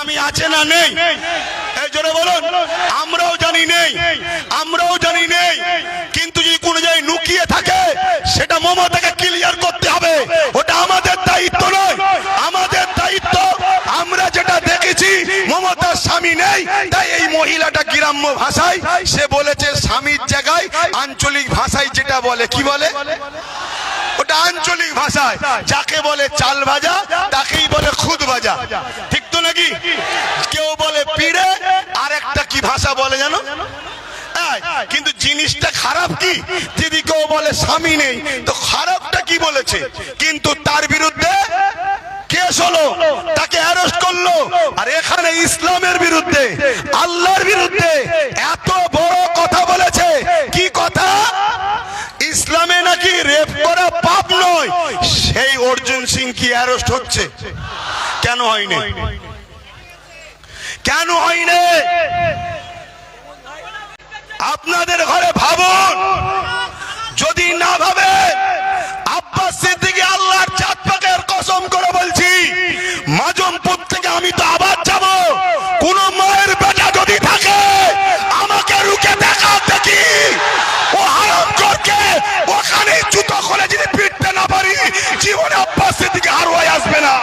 স্বামী আছে না নেই। এই জোরে বলুন, আমরাও জানি নেই, আমরাও জানি নেই। কিন্তু যদি কোনো জায়গায় লুকিয়ে থাকে, সেটা মমতাকে ক্লিয়ার করতে হবে। ওটা আমাদের দায়িত্ব নয়। আমাদের দায়িত্ব, আমরা যেটা দেখেছি, মমতার স্বামী নেই, তাই এই মহিলাটা গ্রাম্য ভাষায় সে বলেছে স্বামীর জায়গায় আঞ্চলিক ভাষায় যেটা বলে, কি বলে? ওটা আঞ্চলিক ভাষায়। যাকে বলে চাল ভাজা, তাকেই বলে খুদ ভাজা। ঠিক নাকি? কেউ বলে পিড়ে আর একটা কি ভাষা বলে জানো? কিন্তু জিনিসটা খারাপ কি? যদি কেউ বলে স্বামী নেই, তো খারাপটা কি বলেছে? কিন্তু তার বিরুদ্ধে কেস হলো, তাকে অ্যারেস্ট করল। আর এখানে ইসলামের বিরুদ্ধে, আল্লাহর বিরুদ্ধে এত বড় কথা বলেছে। কি কথা? ইসলামে নাকি রেপ করা পাপ নয়। সেই অর্জুন সিং কি অ্যারেস্ট হচ্ছে? কেন হয়নি? কেন হয়নি? আপনাদের ঘরে ভাবুন। যদি না ভাবে, আব্বাস সিদ্দিকী আল্লাহর চাঁদ কসম করে বলছি, মাজমপুর থেকে আমি তো আবার যাব। কোন মায়ের বেটা যদি থাকে, আমাকে রুকে দেখা দেখি। ও হারাম করকে ওখানে জুতো খুলে যদি পিটতে না পারি, জীবনে আব্বাস সিদ্দিকী হয়ে আসবে না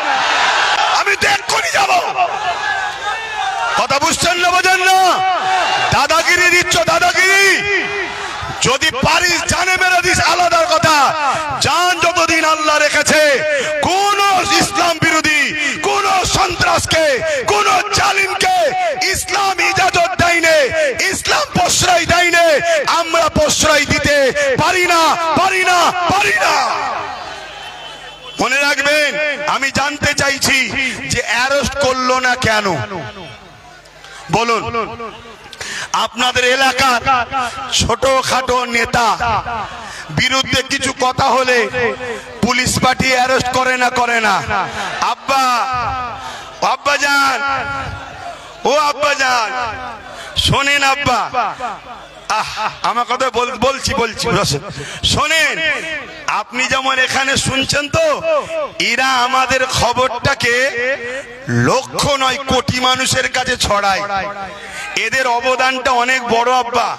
আমি তো এক্ষুনি যাব কথা বুঝছেন না বোঝেন না দাদাগিরি দিচ্ছ, দাদাগিরি। যদি পারিস, জানে মেরে দিস আলাদার কথা। জান যতদিন আল্লাহ রেখেছে, কোন ইসলাম বিরোধী, কোন সন্ত্রাসকে, কোন জালিমকে ইসলাম ইজাজত দেয়নি, ইসলাম প্রশ্রয় দেয়নি। আমরা প্রশ্রয় দিতে পারি না পারি না পারি না। মনে রাখবেন, আমি জানতে চাইছি যে অ্যারেস্ট করল না কেন? বলুন। আপনাদের এলাকার ছোটখাটো নেতা, বিরুদ্ধে কিছু কথা হলে পুলিশ পার্টি অ্যারেস্ট করে না করে না। আব্বা আব্বা যান। ও আব্বা যান। শোনেন আব্বা। আমার কথা বলছি বলছি। শোনেন, আপনি যেমন এখানে শুনছেন তো, এরা আমাদের খবরটাকে লক্ষ নয়, কোটি মানুষের কাছে ছড়ায়। এদের অবদানটা অনেক বড় আব্বা।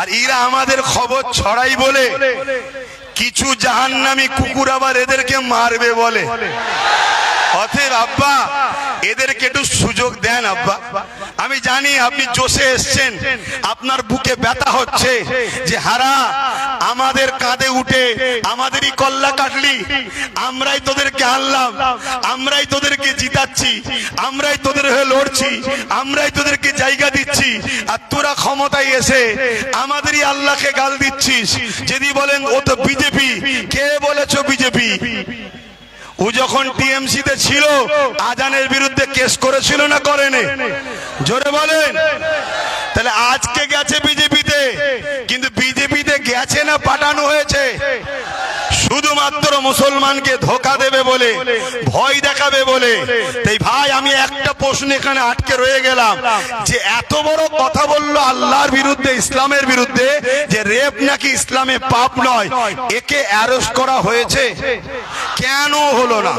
আর এরা আমাদের খবর ছড়াই বলে কিছু জাহান্নামী কুকুর আবার এদেরকে মারবে বলে। অতএব আব্বা, এদেরকে একটু সুযোগ দেন আব্বা। আমি জানি আপনি জোশে এসছেন। আপনার বুকে ব্যথা হচ্ছে যে, হারা, আমাদের কাঁধে উঠে আমাদেরই কল্লা কাটলি। আমরাই তোদেরকে আনলাম, আমরাই তোদেরকে জিতাচ্ছি, আমরাই তোদের হয়ে লড়ছি, আমরাই তোদেরকে জায়গা দিচ্ছি। আর তোরা ক্ষমতায় এসে আমাদেরই আল্লাহকে গাল দিচ্ছিস। যদি বলেন, ও তো বিজেপি, কে বলেছ বিজেপি? ও যখন টিএমসি তে ছিল, আজানের বিরুদ্ধে কেস করেছিল না করেনি? জোরে বলেন। তাহলে আজকে গেছে বিজেপিতে, কিন্তু বিজেপিতে গেছে না পাঠানো হয়েছে? শুধুমাত্র মুসলমানকে ধোকা দেবে বলে ভয় দেখাবে বলে। তাই ভাই আমি একটা প্রশ্ন এখানে আটকে রয়ে গেলাম যে এত বড় কথা বলল আল্লাহর বিরুদ্ধে ইসলামের বিরুদ্ধে যে রেপ নাকি ইসলামে পাপ নয় একে অ্যারেস্ট করা হয়েছে? কেন হলো না?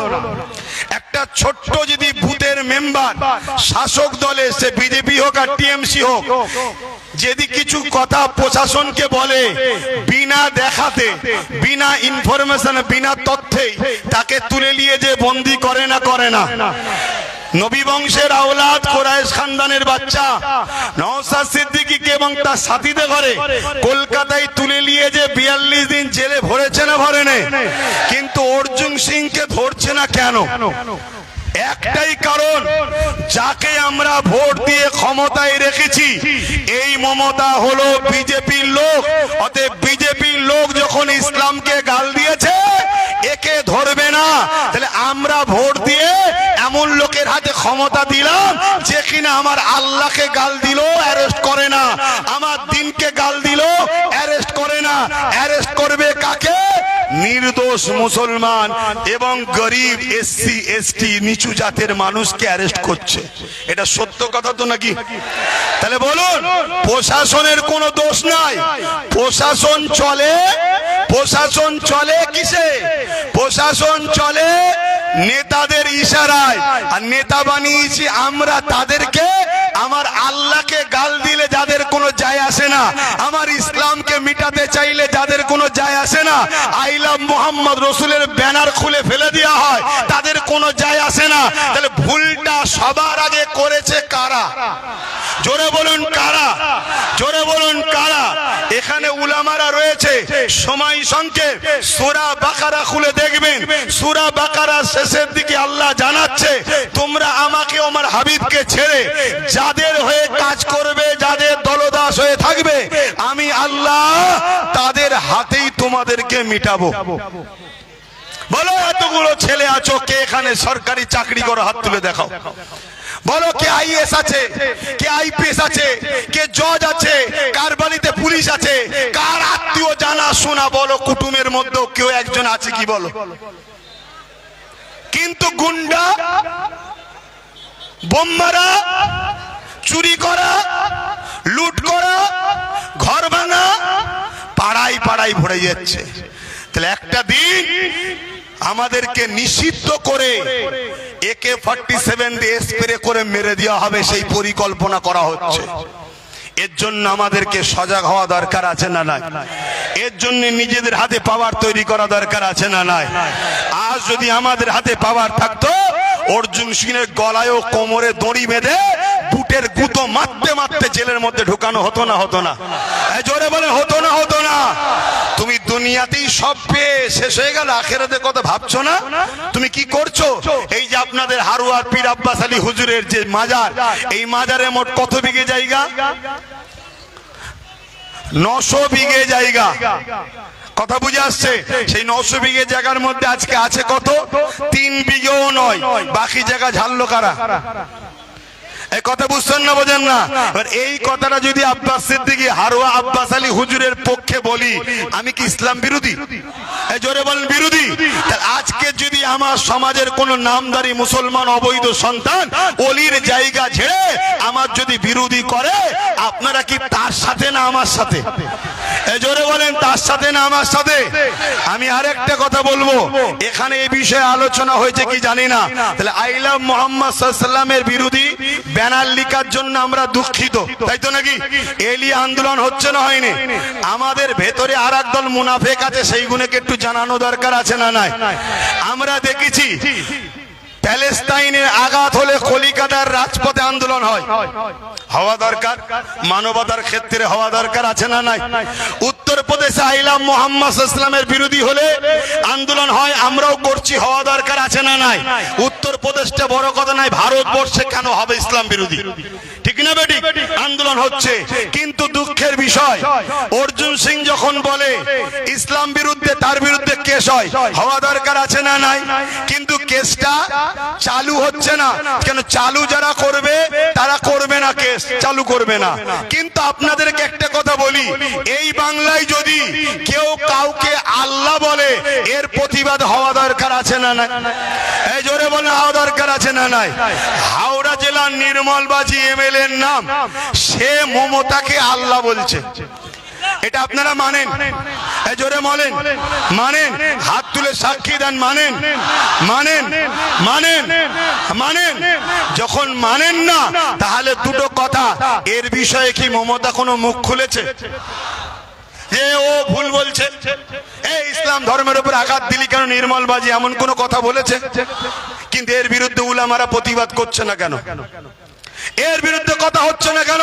একটা ছোট্ট যদি ভূতের মেম্বার শাসক দলে সে বিজেপি হোক আর টিএমসি হোক যদি কিছু কথা প্রশাসনকে বলে, বিনা দেখাতে, বিনা ইনফরমেশন বিনা তথ্যে তাকে তুলে নিয়ে যে বন্দি করে না করে না। নবী বংশের আওলাদ কোরাইশ খানদানের বাচ্চা নওসাদ সিদ্দিকীকে এবং তার সাথীদের ঘরে কলকাতায় তুলে নিয়ে যে বিয়াল্লিশ দিন জেলে ভরেছে না, ভরেনে। কিন্তু অর্জুন সিংকে ধরছে না কেন? একটাই কারণ, যাকে আমরা ভোট দিয়ে ক্ষমতায় রেখেছি, এই মমতা হলো বিজেপির লোক। অতএব বিজেপির লোক যখন ইসলামকে গাল দিয়েছে, একে ধরবে না। তাহলে আমরা ভোট দিয়ে এমন লোকের হাতে ক্ষমতা দিলাম, যে কিনা আমার আল্লাহকে গাল দিল অ্যারেস্ট করে না। নির্দোষ মুসলমান এবং গরিব, এসসি, এসটি, নিচু জাতের মানুষকে অ্যারেস্ট করছে। এটা সত্য কথা তো নাকি? তাহলে বলুন, প্রশাসনের কোনো দোষ নাই। প্রশাসন চলে প্রশাসন চলে কিসে? প্রশাসন চলে নেতাদের ইশারায়। আর নেতা বানিয়েছি আমরা তাদেরকে। আমার আল্লাহকে গাল দিলে যাদের কোনো যায় আসে না। আমার ইসলামকে মিটাতে চাইলে যাদের কোনো যায় আসে না। আইলাম মোহাম্মদ রসুলের ব্যানার খুলে ফেলে দেওয়া হয়। তাদের কোনো যায় আসে না। তাহলে ভুলটা সবার আগে করেছে কারা? জোরে বলুন কারা? জোরে বলুন কারা? এখানে উলামারা রয়েছে। সময় সংক্ষেপ। সুরা বাকারা খুলে দেখবেন। সুরা বাকারা শেষের দিকে আল্লাহ জানাচ্ছে, তোমরা আমাকে আমার হাবিবকে ছেড়ে যাদের হয়ে কাজ করবে, যাদের দলদাস হয়ে থাকবে আমি আল্লাহ তাদের হাতেই তোমাদেরকে মিটাবো। বলো, এতগুলো ছেলে আছো, কে এখানে সরকারি চাকরি করে হাত তুলে দেখাও? বলো, কে আইএস আছে, কে আইপিএস আছে, কে জজ আছে, কার বাড়িতে পুলিশ আছে, কার আত্মীয় জানা শোনা, বলো, কুটুমের মধ্যেও কেউ একজন আছে কি বলো? কিন্তু গুন্ডা বোম্মারা চুরি করা, লুট করা, ঘর ভাঙা পাড়াই পাড়াই ভরে যাচ্ছে। তাহলে একটা দিন আমাদেরকে নিষিদ্ধ করে একে ফর্টি সেভেন দিয়ে স্প্রে করে মেরে দেওয়া হবে, সেই পরিকল্পনা করা হচ্ছে। এর জন্য আমাদেরকে সজাগ হওয়া দরকার আছে না নাই? এর জন্য নিজেদের হাতে পাওয়ার তৈরি করা দরকার আছে না নাই? আজ যদি আমাদের হাতে পাওয়ার থাকতো, অর্জুন সিংয়ের গলায় ও কোমরে দড়ি বেঁধে বুটের গুতো মারতে মারতে জেলের মধ্যে ঢুকানো হতো না হতো না। জোরে বলে হতো না হতো না। তুমি দুনিয়াতেই সব পেয়ে শেষ হয়ে গেল, আখেরাতে কথা ভাবছ না? তুমি কি করছ? এই যে আপনাদের হারুয়ার পীর আব্বাস আলী হুজুরের যে মাজার, এই মাজারে মোট কত বিঘে জায়গা? নশো বিঘে জায়গা। কথা বুঝে আসছে? সেই নশো বিঘে জায়গার মধ্যে আজকে আছে কত? তিন বিঘেও নয়। বাকি জায়গা ঝাললো কারা? কথা বুঝছেন না বোঝেন না? এই কথাটা যদি আব্বাস সিদ্দিকি হারোয়া আব্বাস আলী হুজুরের পক্ষে বলি আমি কি ইসলাম বিরোধী? জোরে বলেন বিরোধী। আজকে যদি আমার সমাজের কোন নামদারি মুসলমান অবৈধ সন্তান অলির জায়গা ছেড়ে আমার যদি বিরোধী করে আপনারা কি তার সাথে না আমার সাথে? জোরে বলেন, তার সাথে না আমার সাথে? আমি আরেকটা কথা বলব। এখানে এই বিষয়ে আলোচনা হয়েছে কি জানি না? তাহলে আইলাম মোহাম্মদ সাল্লামের বিরোধী ব্যানার লিখার জন্য আমরা দুঃখিত। তাই তো নাকি? এলি আন্দোলন হচ্ছে না হয়নি? আমাদের ভেতরে আর দল মুনাফেক আছে, সেইগুলোকে একটু জানানো দরকার আছে না নাই? আমরা দেখেছি প্যালেস্তাইনের আঘাত হলে কলিকাতার রাজপথে আন্দোলন হয়। হওয়া দরকার? মানবতার ক্ষেত্রে হওয়া দরকার আছে না নাই? উত্তর প্রদেশে আইলাম মোহাম্মদ ইসলামের বিরোধী হলে আন্দোলন হয়, আমরাও করছি, হওয়া দরকার আছে না নাই? উত্তর প্রদেশটা বড় কথা নাই ভারতবর্ষে কেন হবে ইসলাম বিরোধী? ঠিক না বেটি? আন্দোলন হচ্ছে। কিন্তু দুঃখের বিষয়, অর্জুন সিং যখন বলে, ইসলাম বিরুদ্ধে তার বিরুদ্ধে কেস হয়, হওয়া দরকার আছে না নাই? কিন্তু কেসটা চালু হচ্ছে না। কেন চালু যারা করবে, তারা করবে না কেস, চালু করবে না। কিন্তু আপনাদেরকে একটা কথা বলি, এই বাংলায় যদি কেউ কাউকে আল্লাহ বলে, এর প্রতিবাদ হওয়া দরকার আছে না নাই? এই জোরে বলে হওয়া দরকার আছে না নাই? হাওড়া জেলার নির্মলবাজি এমএলএ এর নাম, সে মমতাকে আল্লাহ বলছে। এটা আপনারা মানেন। জোরে বলেন। মানেন। হাত তুলে সাক্ষী দেন, মানেন। মানেন। মানেন। মানেন। যখন মানেন না, তাহলে দুটো কথা। এর বিষয়ে কি মমতা কোনো মুখ খুলেছে? যে ও ভুল বলছে। এই ইসলাম ধর্মের উপর আঘাত দিলি কেন নির্মল বাজি এমন কোন কথা বলেছে? কিন্তু এর বিরুদ্ধে উলামারা প্রতিবাদ করছে না কেন? এর বিরুদ্ধে কথা হচ্ছে না কেন?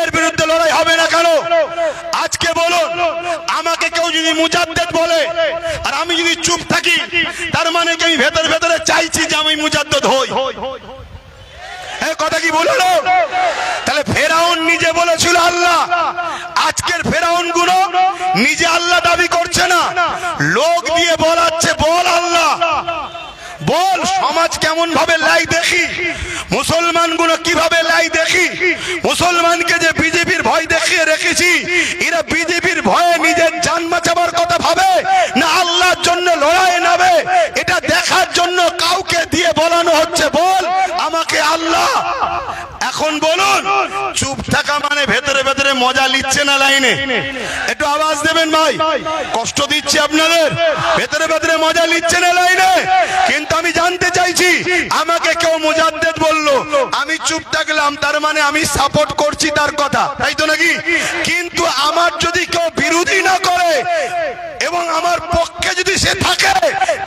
এর বিরুদ্ধে লড়াই হবে না কেন? আজকে বলুন, আমাকে কেউ যদি মুজাদ্দেদ বলে, আর আমি যদি চুপ থাকি, তার মানে কি আমি ভেতরে ভেতরে চাইছি যে আমি মুজাদ্দেদ হই? কথা কি বলল তাহলে ফেরাউন নিজে বলেছিল আল্লাহ, আজকের ফেরাউনগুলো নিজে আল্লাহ দাবি করছে না। লোক দিয়ে বল সমাজ কেমন ভাবে লাই দেখি? মুসলমানগুলো কীভাবে লাই দেখি? মুসলমানকে যে বিজেপির ভয় দেখিয়ে রেখেছি, এরা বিজেপির ভয়ে নিজের জান বাঁচাবার কথা ভাবে না আল্লাহর জন্য লড়াই নাবে এটা দেখার জন্য কাউকে দিয়ে বলানো হচ্ছে, বল আমাকে আল্লাহ। এখন বলুন, চুপ থাকা মানে ভেতরে মজা নিচ্ছে না লাইনে? একটু আওয়াজ দেবেন ভাই। কষ্ট দিচ্ছে আপনাদের। ভেতরে ভেতরে মজা নিচ্ছে না লাইনে? কিন্তু আমি জানতে চাইছি, আমাকে কেউ মুজাদ্দেদ বলল, আমি চুপ থাকলাম, তার মানে আমি সাপোর্ট করছি তার কথা। তাই তো নাকি? কিন্তু আমার যদি কেউ বিরোধী না করে, এবং আমার পক্ষে যদি সে থাকে,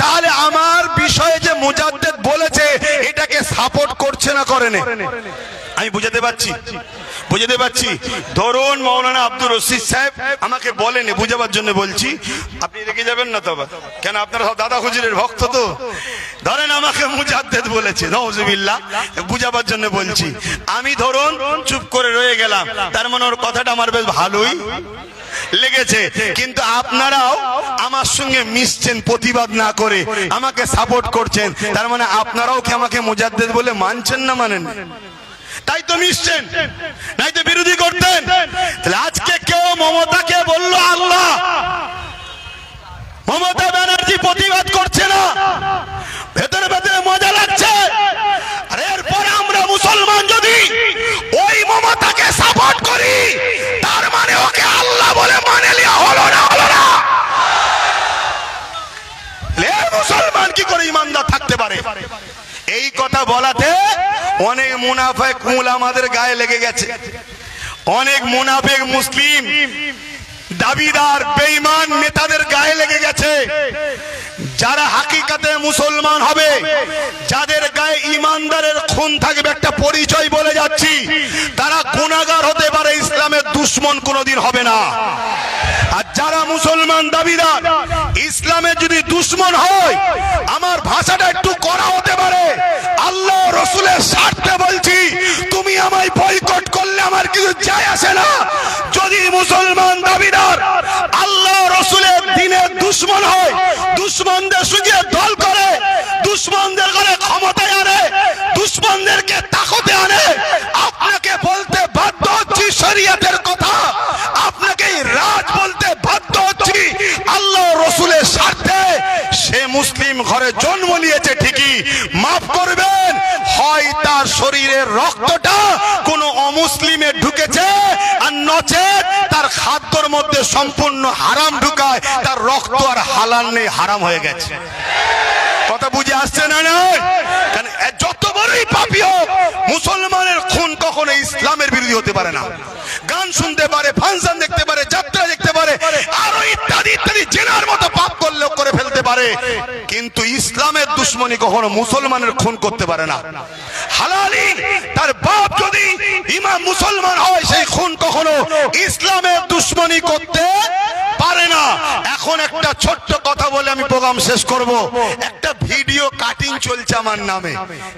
তাহলে আমার বিষয়ে যে মুজাদ্দেদ বলেছে, এটাকে সাপোর্ট করছে না করে না। আমি বুঝাতে পারছি? বুঝাতে পারছি? ধরুন মৌলানা আব্দুর রশিদ সাহেব আমাকে বলেনি, বুঝাবার জন্য বলছি। আপনি রেখে যাবেন না তো আবার? কেন, আপনারা সব দাদা হুজুরের ভক্ত তো? ধরেন আমাকে মুজাদ্দেদ বলেছে, নওজুবিল্লাহ, বুঝাবার জন্য বলছি। আমি ধরুন চুপ করে রয়ে গেলাম, তার মানে ওর কথাটা আমার বেশ ভালোই লেগেছে। কিন্তু আপনারাও আমার সঙ্গে মিশছেন, প্রতিবাদ না করে আমাকে সাপোর্ট করছেন। তার মানে আপনারাও কি আমাকে মুজাদ্দেদ বলে মানছেন না মানেন তাই তো মিশছেন। নাই তো বিরোধী করতেন। তাহলে আজকে কেউ মমতাকে বলল, আল্লাহ, মমতা ব্যানার্জি প্রতিবাদ করছে না। ভেতরে ভেতরে মজা লাগছে। আর এরপর আমরা মুসলমান যদি ওই মমতাকে সাপোর্ট করি, তার মানে ওকে আল্লাহ বলে মানে লিয়া হলো না হলো না। মুসলমান কি করে ইমানদার থাকতে পারে? এই কথা বলাতে অনেক মুনাফেক কুল আমাদের গায়ে লেগে গেছে। অনেক মুনাফেক মুসলিম, দাবিদার, বেঈমান নেতাদের গায়ে লেগে গেছে। যারা হাকিকাতে মুসলমান হবে, যাদের গায়ে ইমানদারের খুন থাকবে একটা পরিচয় বলে যাচ্ছি, তারা গুণাগার হতে পারে, ইসলামের দুশ্মন কোনোদিন হবে না। আর যারা মুসলমান দাবিদার ইসলামের যদি দুশ্মন হয়, আমার ভাষাটা একটু করা হতে পারে। আল্লাহ রসুলের স্বার্থে বলছি, তুমি আমায় বয়কট করলে আমার কিছু যায় আসে না। যদি মুসলমান দাবিদার, আল্লাহ রসুলের দিনের দুশ্মন হয়, দুশ্মনদের সঙ্গে মুসলিম ঘরে জন্ম নিয়েছে ঠিকই। মাফ করবেন, হয় তার শরীরের রক্তটা কোন অমুসলিমে ঢুকেছে আর নচেত তার খাদ্যর মধ্যে সম্পূর্ণ হারাম ঢুকায়, তার রক্ত আর হালাল নেই, হারাম হয়ে গেছে। কথা বুঝে আসছে না না? যত বড়ই পাপি হোক, মুসলমানের খুন কখনো ইসলামের বিরোধী হতে পারে না। গান শুনতে পারে, ফাংশন দেখতে পারে যাত্রা ইত্যাদি ইত্যাদি জেনার মতো পাপ করলেও করে ফেলতে পারে। কিন্তু ইসলামের দুশ্মনী কখনো মুসলমানের খুন করতে পারে না। হালালি, তার বাপ যদি ইমাম মুসলমান হয়, সেই খুন কখনো ইসলামের দুশ্মনী করতে পারে না। এখন একটা ছোট্ট কথা বলে আমি প্রোগ্রাম শেষ করব। একটা ভিডিও কাটিং চলছে আমার নামে।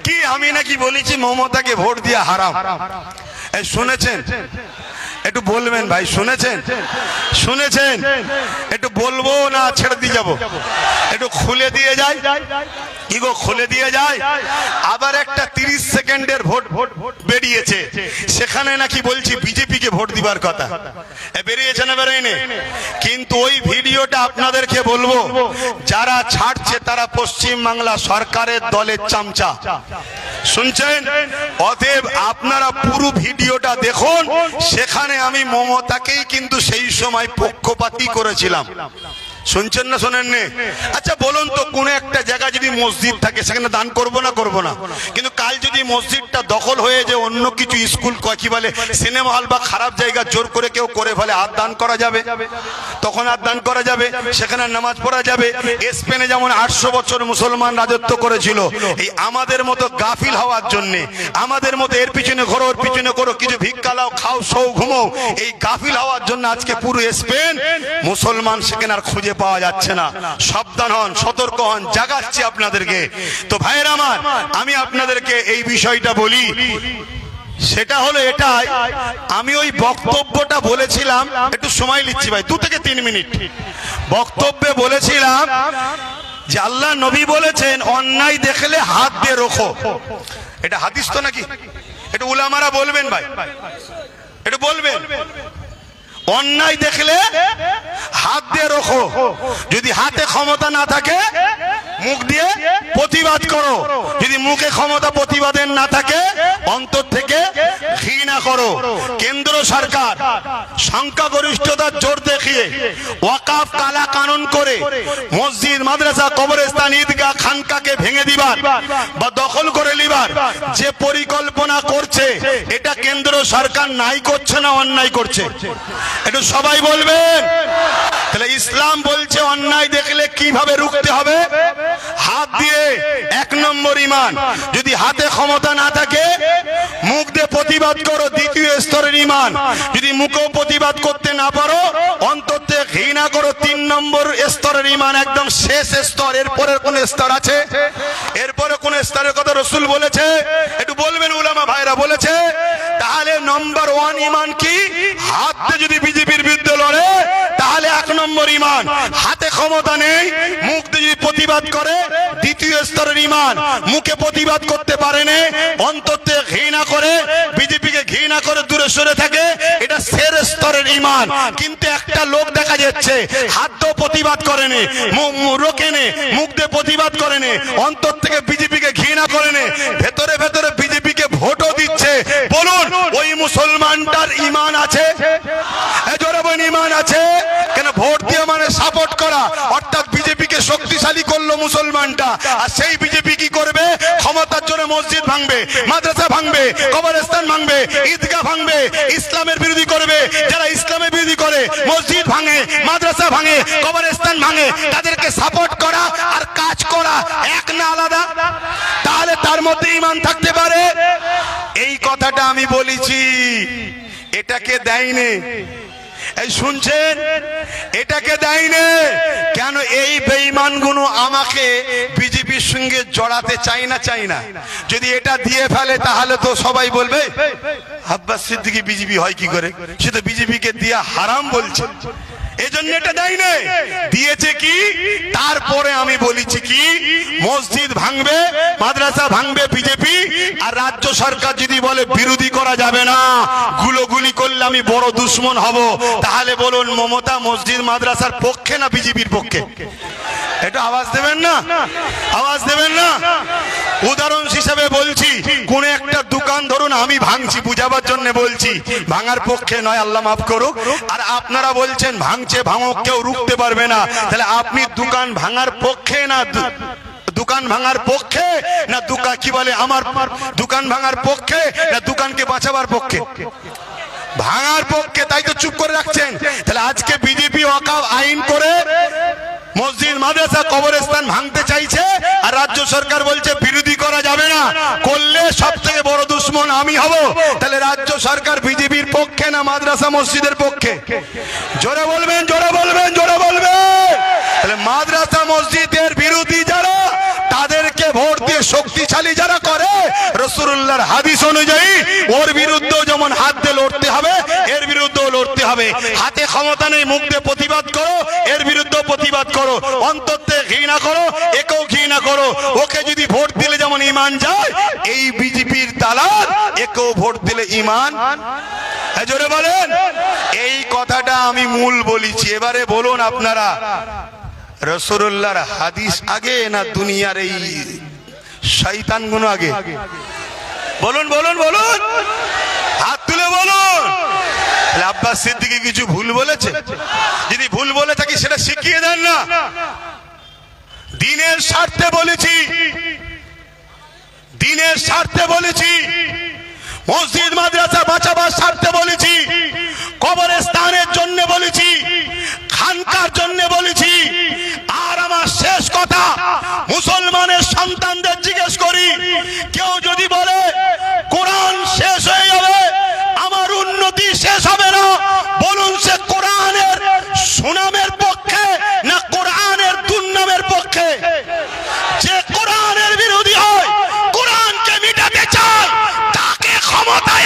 কি আমি নাকি বলেছি, মমতাকে ভোট দিয়ে হারাম। শুনেছেন? একটু বলবেন ভাই, শুনেছেন? শুনেছেন? একটু বলব না ছেড়ে দিয়ে যাব? একটু খুলে দিয়ে যাই? কি গো খুলে দিয়ে যায়। আবার একটা তিরিশ সেকেন্ডের ভোট ভোট বেরিয়েছে। সেখানে নাকি বলছি বিজেপিকে ভোট দিবার কথা। বেরিয়েছে না বেরোয়নি? কিন্তু ওই ভিডিওটা আপনাদেরকে বলব, যারা ছাড়ছে তারা পশ্চিম বাংলা সরকারের দলের চামচা। শুনছেন? অতএব আপনারা পুরো ভিডিওটা দেখুন। সেখানে আমি মমতাকেই কিন্তু সেই সময় পক্ষপাতী করেছিলাম। শুনছেন না শোনেননি? আচ্ছা বলুন তো, কোন একটা জায়গা যদি মসজিদ থাকে, সেখানে দান করব না করব না? কিন্তু কাল যদি মসজিদটা দখল হয়ে যে অন্য কিছু স্কুল, ক- বলে, সিনেমা হল বা খারাপ জায়গা জোর করে কেউ করে ফেলে, আর দান করা যাবে? তখন আর দান করা যাবে? সেখানে নামাজ পড়া যাবে? স্পেনে যেমন আটশো বছর মুসলমান রাজত্ব করেছিল, এই আমাদের মতো গাফিল হওয়ার জন্য, আমাদের মতো এর পিছনে ঘোরো, ওর পিছনে করো কিছু ভিক্ষা লাও, খাও সৌ ঘুমো, এই গাফিল হওয়ার জন্য আজকে পুরো স্পেন, মুসলমান সেখানে আর খুঁজে পাওয়া যাচ্ছে না। সাবধান হন, সতর্ক হন, জাগাচ্ছি আপনাদেরকে। তো ভাইয়ের আমার, আমি আপনাদেরকে এই বিষয়টা বলি। সেটা হলো এটাই, আমি ওই বক্তব্যটা বলেছিলাম, একটু সময় নিচ্ছি ভাই, দু থেকে তিন মিনিট। বক্তব্যে বলেছিলাম যে আল্লাহ নবী বলেছেন, অন্যায় দেখলে হাত দিয়ে রোখো। এটা হাদিস তো নাকি? এটা উলামারা বলবেন ভাই। এটা বলবেন? অন্যায় দেখলে হাত দিয়ে রোখো। যদি হাতে ক্ষমতা না থাকে মুখ দিয়ে প্রতিবাদ করো। যদি মুখে ক্ষমতা প্রতিবাদের না থাকে, অন্তর থেকে ঘৃণা করো। কেন্দ্র সরকার সংখ্যাগরিষ্ঠতার জোর দেখিয়ে ওয়াকাফ কালা কানুন করে মসজিদ, মাদ্রাসা, কবরস্থান, ঈদগাহ, খানকাকে ভেঙে দিবার বা দখল করে নিবার যে পরিকল্পনা করছে, এটা কেন্দ্র সরকার নাই করছে না অন্যায় করছে? একটু সবাই বলবেন? তাহলে ইসলাম বলছে, অন্যায় দেখলে কীভাবে রুখতে হবে? হাত দিয়ে এক নম্বর ইমান। যদি হাতে ক্ষমতা না থাকে, মুখ দিয়ে প্রতিবাদ করো, দ্বিতীয় স্তরের ইমান। যদি মুখেও প্রতিবাদ করতে না পারো অন্তত থেকে ঘৃণা করো, তিন নম্বর স্তরের ইমান, একদম শেষ স্তর। এরপরের কোন স্তর আছে? এরপরে কোন স্তরের কথা রসুল বলেছে? একটু বলবেন, উলামা ভাইরা বলেছে? তাহলে নম্বর ওয়ান ইমান কি? হাত যদি বিজেপির বিরুদ্ধে লড়ে তাহলে এক নম্বর ইমান। হাতে ক্ষমতা নেই মুখ দিয়ে প্রতিবাদ করে দ্বিতীয় স্তরের ইমান। মুখে প্রতিবাদ করতে পারে না অন্তর থেকে ঘৃণা করে বিজেপিকে ঘৃণা করে দূরে সরে থাকে এটা সের স্তরের ইমান। কিন্তু একটা লোক দেখা যাচ্ছে হাত দিয়েও প্রতিবাদ করেনি মু- মু- রোকেনে মুখ দিয়ে প্রতিবাদ করেনি অন্তর থেকে বিজেপিকে ঘৃণা করেনি ভেতরে ভেতরে বিজেপিকে ভোটও দিচ্ছে। বলুন ওই মুসলমানটার ইমান আছে? ইমান আছে? ভোট দিয়ে মানে সাপোর্ট করা। অর্থাৎ বিজেপিকে শক্তিশালী করল মুসলমানটা। আর সেই বিজেপি কি করবে? ক্ষমতার জন্য মসজিদ ভাঙবে, মাদ্রাসা ভাঙবে, কবরস্থান ভাঙবে, ঈদগাহ ভাঙবে, ইসলামের বিরোধী করবে। যারা ইসলামের বিরোধী করে, মসজিদ ভাঙে, মাদ্রাসা ভাঙে, কবরস্থান ভাঙে, তাদেরকে সাপোর্ট করা আর কাজ করা এক না আলাদা। তাহলে তার মধ্যে ইমান থাকতে পারে? এই কথাটা আমি বলেছি। এটাকে দেয়নি। এই শুনছেন? এটাকে দেয়নি কেন এই বেঈমানগুলো আমাকে বিজেপির সঙ্গে জড়াতে চাই না চাই না? যদি এটা দিয়ে ফেলে, তাহলে তো সবাই বলবে, আব্বাস সিদ্দিকি বিজেপি হয় কি করে? সে তো বিজেপিকে দিয়া হারাম বলছে। এজন্য এটা দেয়নি দিয়েছে কি? তারপরে আমি বলেছি কি? মসজিদ ভাঙবে, মাদ্রাসা ভাঙবে বিজেপি, আর রাজ্য সরকার যদি বলে বিরোধী করা যাবে না, গুলোগুলি করলে আমি বড় দুশ্মন হব। তাহলে বলুন, মমতা মসজিদ মাদ্রাসার পক্ষে না বিজেপির পক্ষে? এটা আওয়াজ দেবেন না? আওয়াজ দেবেন না? উদাহরণ হিসেবে বলছি, কোন একটা দোকান ধরুন, আমি ভাঙছি, বুঝাবার জন্য বলছি, ভাঙার পক্ষে নয়, আল্লাহ মাফ করুক। আর আপনারা বলছেন ভাঙছে ভাঙক কেউ রুখতে পারবে না। তাহলে আপনি দোকান ভাঙার পক্ষে না দোকান ভাঙার পক্ষে? না দোকান কি বলে আমার দোকান ভাঙার পক্ষে? না দোকানকে বাঁচাবার পক্ষে? ভাঙার পক্ষে তাই তো চুপ করে রাখছেন। তাহলে আজকে বিজেপি ওয়াকাব আইন করে মসজিদ, মাদ্রাসা, কবরস্থান ভাঙতে চাইছে আর রাজ্য সরকার বলছে, বিরোধী করা যাবে না। করলে সব থেকে বড় দুশ্মন আমি হব। তাহলে রাজ্য সরকার বিজেপির পক্ষে না মাদ্রাসা মসজিদের পক্ষে? জোরে বলবেন জোরে বলবেন জোরে বলবেন। তাহলে মাদ্রাসা মসজিদের বিরোধী যারা, তাদেরকে ভোট দিয়ে শক্তিশালী যারা করে রসুল্লাহর হাদিস অনুযায়ী, ওর বিরুদ্ধে যেমন হাত দিয়ে লড়তে হবে, এর বিরুদ্ধেও লড়তে হবে। হাতে ক্ষমতা নেই, মুখ দিয়ে প্রতিবাদ করো, এর বিরুদ্ধেও প্রতিবাদ করো অন্তর থেকে ঘৃণা করো একেও ঘৃণা করো। ওকে যদি ভোট দিলে যেমন ইমান যায় এই বিজেপির দালাল একেও ভোট দিলে ইমান হ্যাঁ, জোরে বলেন। এই কথাটা আমি মূল বলিছি। এবারে বলুন আপনারা রসুল্লাহর হাদিস আগে না দুনিয়ার এই শৈতানগুলো আগে? বলুন বলুন বলুন। হাত তুলে বলুন। আব্বাস সিদ্দিকি কিছু ভুল বলেছে? যদি ভুল বলে থাকি সেটা শিখিয়ে দেন না। দিনের স্বার্থে বলেছি। দিনের স্বার্থে বলেছি। মসজিদ, মাদ্রাসা বাঁচাবার স্বার্থে বলেছি। কবরস্থানের জন্য বলেছি। খানকার জন্য বলেছি। আর আমার শেষ কথা, মুসলমানের সন্তানদের জিজ্ঞেস করি। কেউ যদি বলে, কোরআন শেষ হয়ে যাবে আমার উন্নতি শেষ হবে না বলুন সে কোরআনের সুনামের পক্ষে না কোরআনের দুর্নামের পক্ষে যে কোরআনের বিরোধী হয় কোরআনকে মিটাতে চায় তাকে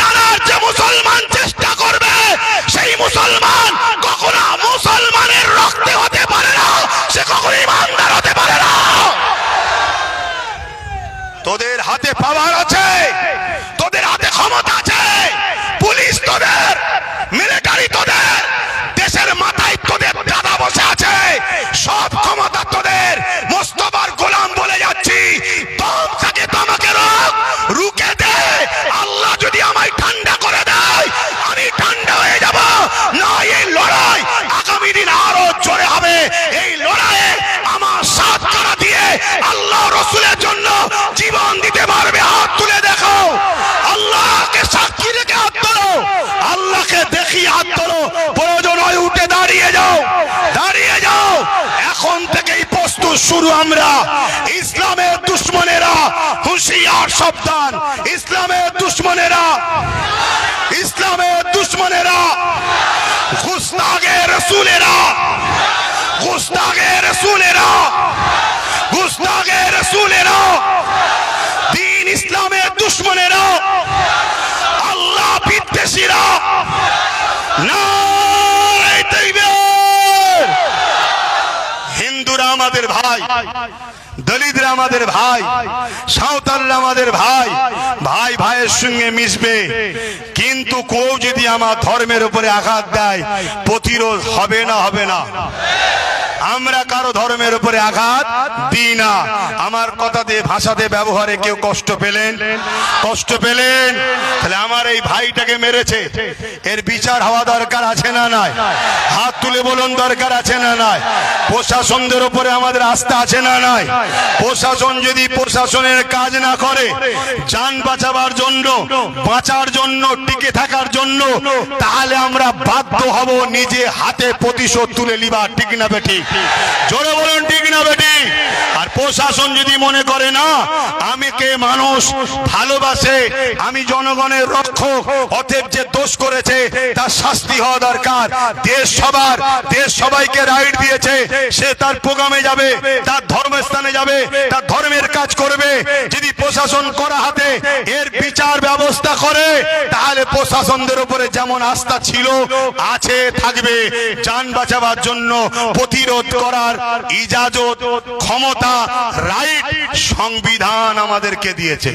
শুরু আমরা। ইসলামের দুশ্মনেরা হুঁশিয়ার সাবধান। ইসলামের দুশ্মনেরা ইসলামের দুশ্মনেরা গুস্তাগে রসুলেরা গুস্তাগে রসুলেরা গুস্তাগে রসুলেরা দিন ইসলামের দুশ্মনেরা আল্লাহ বিদ্বেষীরা নারায়ে তাকবীর হিন্দুরা আমাদের ভাই। দলিতরা আমাদের ভাই সাঁওতালরা আমাদের ভাই ভাই ভাইয়ের সঙ্গে মিশবে। কিন্তু কেউ যদি আমার ধর্মের উপরে আঘাত দেয় প্রতিরোধ হবে না হবে না। আমরা কারও ধর্মের উপরে আঘাত দিই না। আমার কথাতে ভাষাতে ব্যবহারে কেউ কষ্ট পেলেন? কষ্ট পেলেন? তাহলে আমার এই ভাইটাকে মেরেছে। এর বিচার হওয়া দরকার আছে না নাই? হাত তুলে বলুন দরকার আছে না নাই? প্রশাসনদের উপরে আমাদের আস্থা আছে না নাই? প্রশাসন যদি প্রশাসনের কাজ না করে, যান বাঁচাবার জন্য, বাঁচার জন্য, টিকে থাকার জন্য, তাহলে আমরা বাধ্য হব নিজে হাতে প্রতিশোধ তুলে লিবার ঠিক না বেটি জোরে বলুন, ঠিক না বেটি প্রশাসন যদি মনে করে না আমি কে মানুষ ভালোবাসে আমি জনগণের রক্ষক অতএব যে দোষ করেছে তার শাস্তি হওয়া দরকার। দেশ সবার দেশ সবাইকে রাইট দিয়েছে সে তার প্রোগ্রামে যাবে তার ধর্মস্থানে যাবে তার ধর্মের কাজ করবে। যদি প্রশাসন করা হাতে এর বিচার ব্যবস্থা করে তাহলে প্রশাসনদের উপরে যেমন আস্থা ছিল আছে থাকবে। যান বাঁচাবার জন্য প্রতিরোধ করার ইজাজত ক্ষমতা রাইট সংবিধান আমাদেরকে দিয়েছে।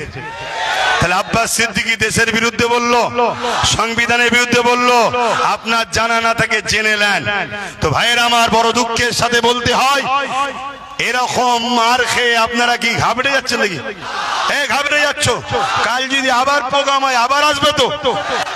তাহলে আব্বাস সিদ্দিকী দেশের বিরুদ্ধে বলল, সংবিধানের বিরুদ্ধে বলল, আপনার জানা না থাকে জেনে নেন। তো ভাইয়ের, আমার বড় দুঃখের সাথে বলতে হয় এরকম মার খেয়ে আপনারা কি ঘাবড়ে যাচ্ছেন নাকি? এ, ঘাবড়ে যাচ্ছ? কাল যদি আবার প্রোগ্রাম হয়, আবার আসবে তো।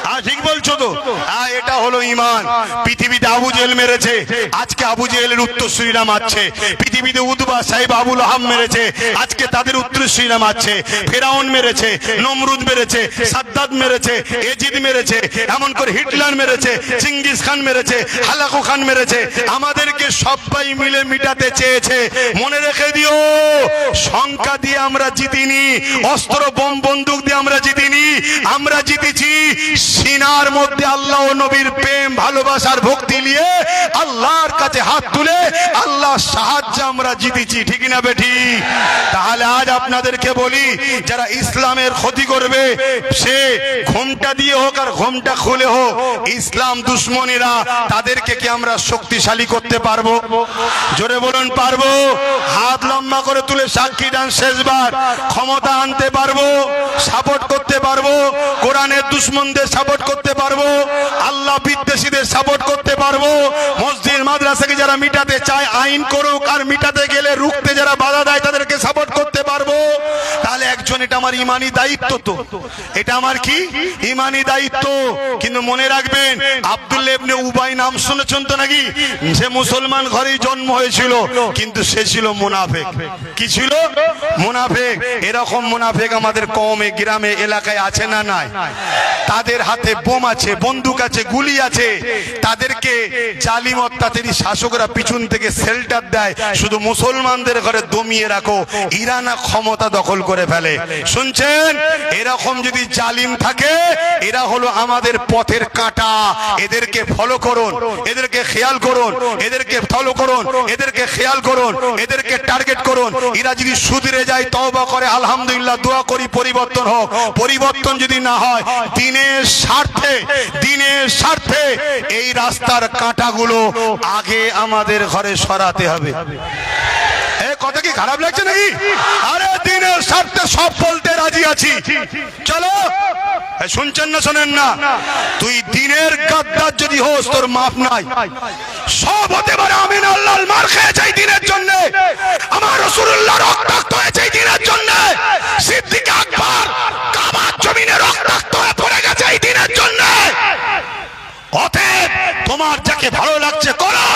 হ্যাঁ ঠিক বলছো তো। হ্যাঁ এটা হলো ইমান। পৃথিবীতে আবু জেল মেরেছে। আজকে আবু জেলের উত্তরসূরিরা মারছে পৃথিবীতে উদবা সাহেব আবুল আহাম মেরেছে। আজকে তাদের উত্তরসূরিরা মারছে ফেরাউন মেরেছে, নমরুদ মেরেছে সাদ্দাদ মেরেছে, এজিদ মেরেছে, এমন করে হিটলার মেরেছে চিঙ্গিস খান মেরেছে, হালাকু খান মেরেছে। আমাদেরকে সবাই মিলে মিটাতে চেয়েছে। মনে রেখে দিও সংখ্যা দিয়ে আমরা জিতিনি, অস্ত্র, বোম, বন্দুক দিয়ে আমরা জিতিনি, আমরা জিতেছি সিনার মধ্যে আল্লাহ ও নবীর প্রেম, ভালোবাসার ভক্তি নিয়ে আল্লাহর কাছে হাত তুলে আল্লাহ সাহায্য আমরা জিতেছি, ঠিক না বেঠি? তাহলে আজ আপনাদেরকে বলি, যারা ইসলামের ক্ষতি করবে, সে ঘুমটা দিয়ে হোক আর ঘুমটা খুলে হোক, ইসলাম দুশ্মনীরা তাদেরকে কি আমরা শক্তিশালী করতে পারব? জোরে বলুন, পারব? হাত লম্বা করে তুলে সাক্ষী দান শেষবার। ক্ষমতা আনতে পারব সাপোর্ট করতে পারব, কোরআনের দুশ্মনদের সাপোর্ট করতে পারব, আল্লাহ বিদ্বেষীদের সাপোর্ট করতে পারব। মসজিদ, মাদ্রাসাকে যারা মিটাতে চায়, আইন করুক আর মিটাতে গেলে রুখতে যারা বাধা দেয়, তাদেরকে সাপোর্ট করতে পারব। তাহলে একজন, এটা আমার ইমানি দায়িত্ব তো। এটা আমার কি? ইমানি দায়িত্ব। কিন্তু মনে রাখবেন, আব্দুল ইবনে উবাই নাম শুনেছেন তো নাকি? সে মুসলমান ঘরেই জন্ম হয়েছিল, কিন্তু সে ছিল মুনাফেক। কি ছিল? মুনাফেক। এরকম মুনাফেক আমাদের কমে গ্রামে, এলাকায় আছে না নাই? তাদের হাতে বোম আছে, বন্দুক আছে, গুলি আছে। তাদেরকে জালিম অত্যাচারী শাসকরা পিছন থেকে শেল্টার দেয়। শুধু মুসলমানদের ঘরে দমিয়ে রাখো। ইরানা ক্ষমতা দখল করে ফেলে। শুনছেন? এরকম যদি জালিম থাকে, এরা হলো আমাদের পথের কাঁটা। এদেরকে ফলো করুন। এদেরকে খেয়াল করুন। এদেরকে ফলো করুন। এদেরকে খেয়াল করুন। এদেরকে টার্গেট করুন। এরা যদি সুধরে যায় তওবা করে আলহামদুলিল্লাহ দোয়া করি পরিবর্তন হোক। পরিবর্তন যদি না হয় দিনের স্বার্থে দিনের স্বার্থে এই রাস্তার কাঁটাগুলো আগে আমাদের ঘরে সরাতে হবে। কথা কি খারাপ লাগছে নাকি? আরে দিনের স্বার্থে সব বলতে রাজি আছি। চলো। শুনছেন না, শোনেন না। তুই দিনের গাদ্দার যদি হোস, তোর মাপ নাই। সব হতে পারে আমি আল্লাহ মার খেয়েছে এই দিনের জন্য। আমার রসুল্লাহ রক্তাক্ত হয়েছে এই দিনের জন্য। সিদ্দিক আকবর কাবার জমিনে রক্তাক্ত হয়ে পড়ে গেছে এই দিনের জন্য অতএব তোমার যাকে ভালো লাগছে, করো!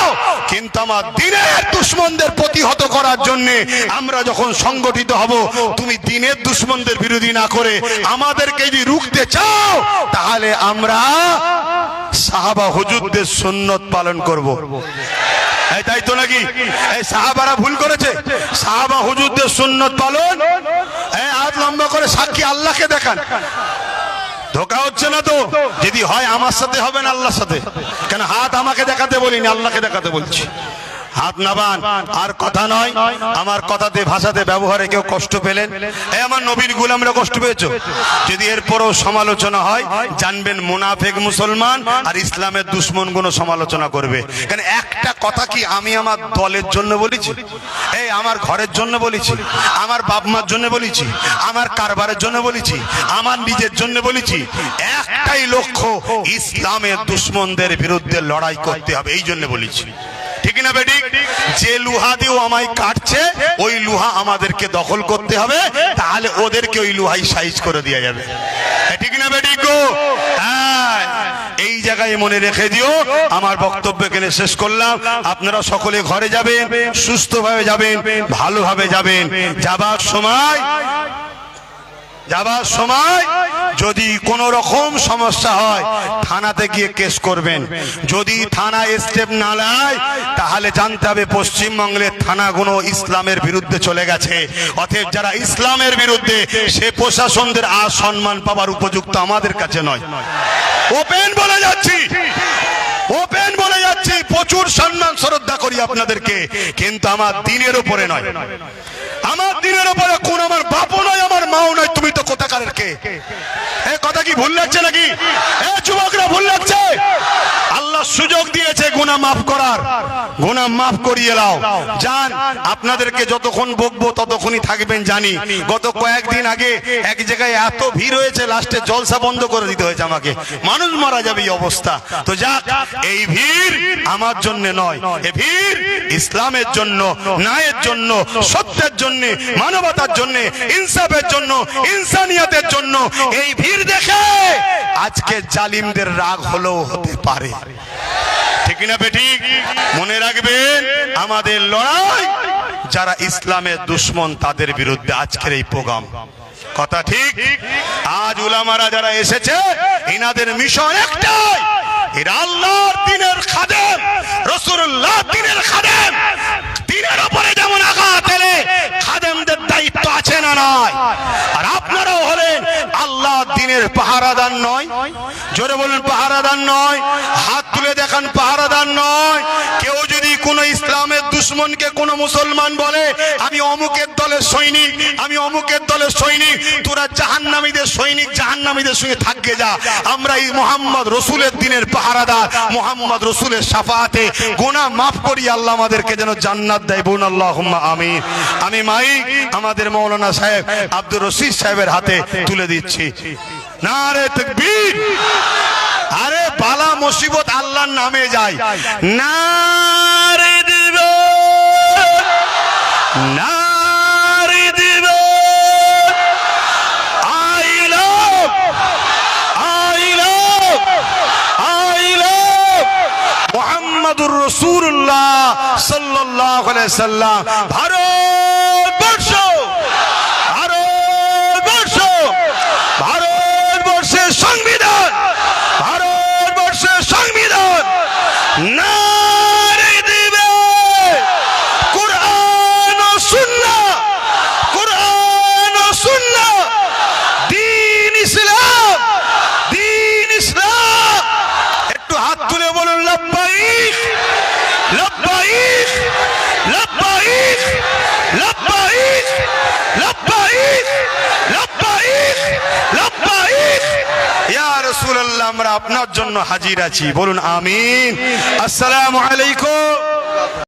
কিন্তু আমার দিনের দুশ্মনদের প্রতিহত করার জন্য আমরা যখন সংগঠিত হব, তুমি দিনের দুশ্মনদের বিরোধী না করে আমাদেরকে যদি রুখতে চাও, তাহলে আমরা সাহাবা হুজুরদের সুন্নত পালন করব। তাই তো নাকি? এই সাহাবারা ভুল করেছে। সাহাবা হুজুরদের সুন্নত পালন হাত লম্বা করে সাক্ষী আল্লাহকে দেখান। ধোকা হচ্ছে না তো? যদি হয় আমার সাথে হবে না আল্লাহর সাথে। কেন হাত আমাকে দেখাতে বলিনি? আল্লাহকে দেখাতে বলছি। হাত নাবান। আর কথা নয়, আমার কথাতে, ভাষাতে, ব্যবহারে কেউ কষ্ট পেলেন? এই আমার নবীর গুলামরা কষ্ট পেয়েছ? যদি এরপরও সমালোচনা হয়, জানবেন মুনাফেক মুসলমান আর ইসলামের দুশ্মনগুলো সমালোচনা করবে। কেন একটা কথা কি আমি আমার দলের জন্য বলেছি? এই আমার ঘরের জন্য বলেছি, আমার বাপ মার জন্য বলেছি, আমার কারবারের জন্য বলেছি, আমার নিজের জন্য বলেছি। একটাই লক্ষ্য, ইসলামের দুশ্মনদের বিরুদ্ধে লড়াই করতে হবে, এই জন্য বলেছি। ঠিক না বেটি যে লুহা দিয়েও আমায় কাটছে, ওই লুহা আমাদেরকে দখল করতে হবে, তাহলে ওদেরকে ওই লুহাই সাইজ করে দেওয়া যাবে। ঠিক না বেটি গো? হ্যাঁ এই জায়গায় মনে রেখে দিও, আমার বক্তব্য এখানে শেষ করলাম। আপনারা সকলে ঘরে যাবেন, সুস্থভাবে যাবেন, ভালোভাবে যাবেন। যাবার সময় যাবার সময় যদি কোনো রকম সমস্যা হয়, থানাতে গিয়ে কেস করবেন। যদি থানা স্টেপ না নেয়, তাহলে জানতে হবে পশ্চিমবঙ্গের থানাগুলো ইসলামের বিরুদ্ধে চলে গেছে। অতএব যারা ইসলামের বিরুদ্ধে, সে প্রশাসনদের আর সম্মান পাবার উপযুক্ত আমাদের কাছে নয়। ওপেন বলে যাচ্ছি। ওপেন বলে যাচ্ছি। প্রচুর সম্মান, শ্রদ্ধা করি আপনাদেরকে। কিন্তু আমার দিনের উপরে নয়। আমার দিনের উপরে কোন আমার আমার মাও নয়, তুমি তো কোথাকারের কে? এ, কথা কি ভুল লাগছে নাকি? এ, যুবকরা, ভুল লাগছে? সুযোগ দিয়েছে, গুনাহ মাফ করার। গুনাহ মাফ করিয়ে লাও। যান আপনাদেরকে যতক্ষণ বকবো ততক্ষণই থাকবেন জানি। গত কয়েকদিন আগে এক জায়গায় এত ভিড় হয়েছে, লাস্টে জলসা বন্ধ করে দিতে হয়েছে আমাকে। মানুষ মারা যাবে এই অবস্থা। তো যাক, এই ভিড় আমার জন্য নয়। এ ভিড় ইসলামের জন্য, ন্যায়ের জন্য, সত্যের জন্য, মানবতার জন্য, ইনসাফের জন্য, ইনসানিয়তের জন্য। এই ভিড় দেখে আজকে জালিমদের রাগ হলেও হতে পারে। ঠিক না বেটি মনে রাখবেন আমাদের লড়াই, যারা ইসলামের দুশ্মন, তাদের বিরুদ্ধে আজকের এই প্রোগ্রাম। কথা ঠিক? আজ উলামারা যারা এসেছে ইনাদের মিশন একটাই, এরা আল্লাহর দিনের খাদেম রসুল্লাহ দিনের খাদেম। দিনের উপরে যেমন আঘাত এলে, খাদেমদের দায়িত্ব আছে না নয় আর দিনের পাহারাদার নয়। জোরে বলুন পাহারাদার নয়। হাত তুলে দেখান পাহারাদার নয়। কেউ যদি কোনো ইসলামের দুশ্মনকে কোনো মুসলমান বলে আমি অমুকের দলের সৈনিক আমি অমুকের দলের সৈনিক তোরা জাহান্নামীদের সৈনিক জাহান্নামীদের সঙ্গে থাকবে যা। আমরা এই মোহাম্মদ রসুলের দিনের পাহারাদার মোহাম্মদ রসুলের সাফাতে। গোনা মাফ করি আল্লাহ আমাদেরকে যেন জান্নাত দেয়। বোন আল্লাহ আমি আমি মাই আমাদের মৌলানা সাহেব আব্দুর রশিদ সাহেবের হাতে তুলে দিচ্ছি। না রে তকবীর। আরে বালা মুসিবত আল্লাহর নামে যায়। দিব। নারে দিব। লাভ। মোহাম্মদুর রসুল্লাহ আলাইহি সাল্লাম। ভারতবর্ষ ভারতবর্ষ ভারতবর্ষের সংবিধান ভারতবর্ষের সংবিধান নারে দিবে কোরআন ও সুন্নাহ কোরআন ও সুন্নাহ দিন ইসলাম দিন ইসলাম একটু হাত তুলে বলুন লব্বাইক লব্বাইক লব্বাইক লব্বাইক লব্বাইক লব্বাইক লব্বাইক ইয়া রাসূলুল্লাহ আমরা আপনার জন্য হাজির আছি। বলুন আমিন। আসসালামু আলাইকুম।